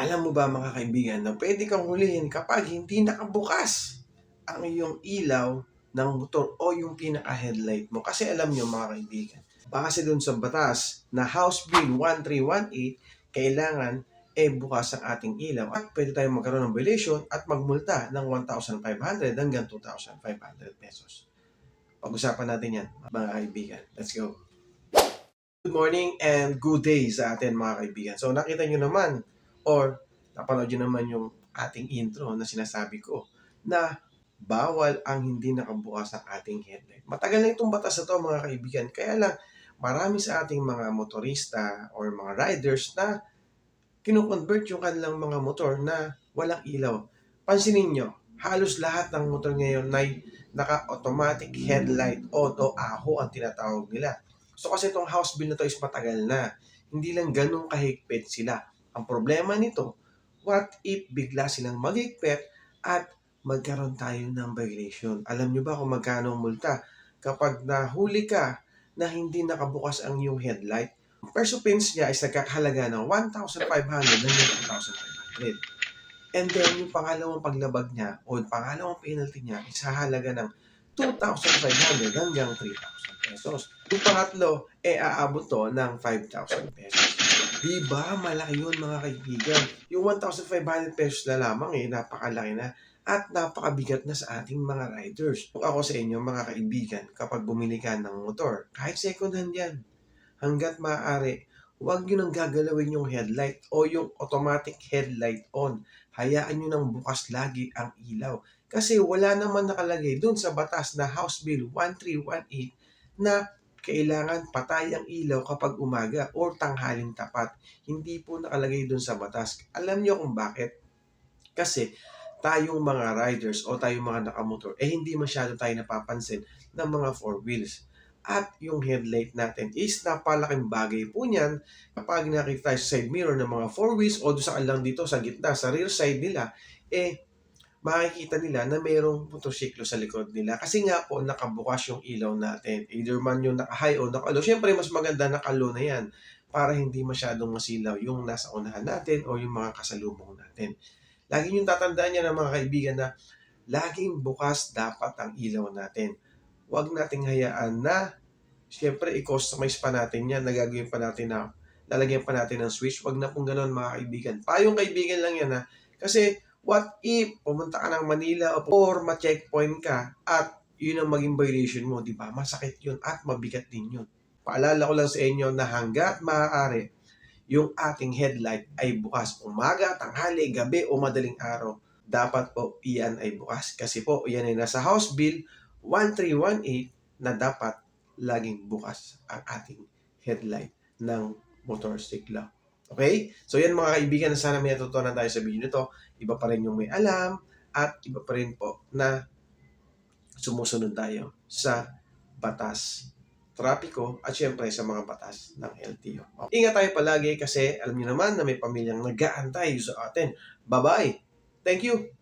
Alam mo ba mga kaibigan na pwede kang hulihin kapag hindi nakabukas ang iyong ilaw ng motor o yung pinaka-headlight mo. Kasi alam nyo mga kaibigan, base dun sa batas na House Bill 1318, kailangan eh bukas ang ating ilaw at pwede tayong magkaroon ng violation at magmulta ng 1,500 hanggang 2,500 pesos. Pag-usapan natin yan mga kaibigan. Let's go! Good morning and good day sa atin mga kaibigan. So nakita nyo naman or napanood nyo naman yung ating intro na sinasabi ko na bawal ang hindi nakabukas ang ating headlight. Matagal na itong batas na to mga kaibigan. Kaya lang marami sa ating mga motorista or mga riders na kinukonvert yung kanilang mga motor na walang ilaw. Pansinin nyo, halos lahat ng motor ngayon ay naka-automatic headlight on o AHO ang tinatawag nila. So kasi itong house bill na to is matagal na. Hindi lang ganun kahigpit sila. Ang problema nito, what if bigla silang magigpit at magkaroon tayo ng violation? Alam nyo ba kung magkano ang multa kapag nahuli ka na hindi nakabukas ang iyong headlight? First offense niya is nagkakahalaga ng 1,500 hanggang 2,500. And then yung pangalawang paglabag niya o yung pangalawang penalty niya is hahalaga ng 2,500 hanggang 3,000 pesos. Yung pangatlo, eh aabot to ng 5,000 pesos. Di ba? Malaki yun mga kaibigan. Yung 1,500 pesos na lamang eh, napakalaki na at napakabigat na sa ating mga riders. Kung ako sa inyo mga kaibigan, kapag bumili ka ng motor, kahit second hand yan, hanggat maaari, huwag nyo nang gagalawin yung headlight o yung automatic headlight on. Hayaan nyo nang bukas lagi ang ilaw. Kasi wala naman nakalagay dun sa batas na House Bill 1318 na kailangan patay ang ilaw kapag umaga or tanghaling tapat. Hindi po nakalagay dun sa batas. Alam nyo kung bakit? Kasi tayong mga riders o tayong mga nakamotor, eh hindi masyado tayo napapansin ng mga four wheels. At yung headlight natin is napalaking bagay po niyan kapag nakita sa side mirror ng mga four wheels o doon sa lang dito sa gitna, sa rear side nila, eh makikita nila na mayroong motorsiklo sa likod nila. Kasi nga po, nakabukas yung ilaw natin. Either man yung naka-high o naka-low. Siyempre, mas maganda naka-low na yan para hindi masyadong masilaw yung nasa unahan natin o yung mga kasalubong natin. Lagi yung tatandaan niya ng mga kaibigan na laging bukas dapat ang ilaw natin. Huwag nating hayaan na siyempre i-customize pa natin yan, nagagawin pa natin na lalagyan pa natin ng switch. Huwag na pong ganun mga kaibigan. Payong kaibigan lang yan ha. Kasi what if pumunta ka ng Manila or ma-checkpoint ka at yun ang maging violation mo, di ba? Masakit yun at mabigat din yun. Paalala ko lang sa inyo na hanggat maaari, yung ating headlight ay bukas umaga, tanghali, gabi o madaling araw. Dapat po iyan ay bukas. Kasi po iyan ay nasa House Bill 1318 na dapat laging bukas ang ating headlight ng motorsiklo. Okay? So yan mga kaibigan, sana may natutunan tayo sa video nito. Iba pa rin yung may alam at iba pa rin po na sumusunod tayo sa batas trapiko at syempre sa mga batas ng LTO. Ingat tayo palagi kasi alam niyo naman na may pamilyang nag-aantay sa atin. Bye-bye! Thank you!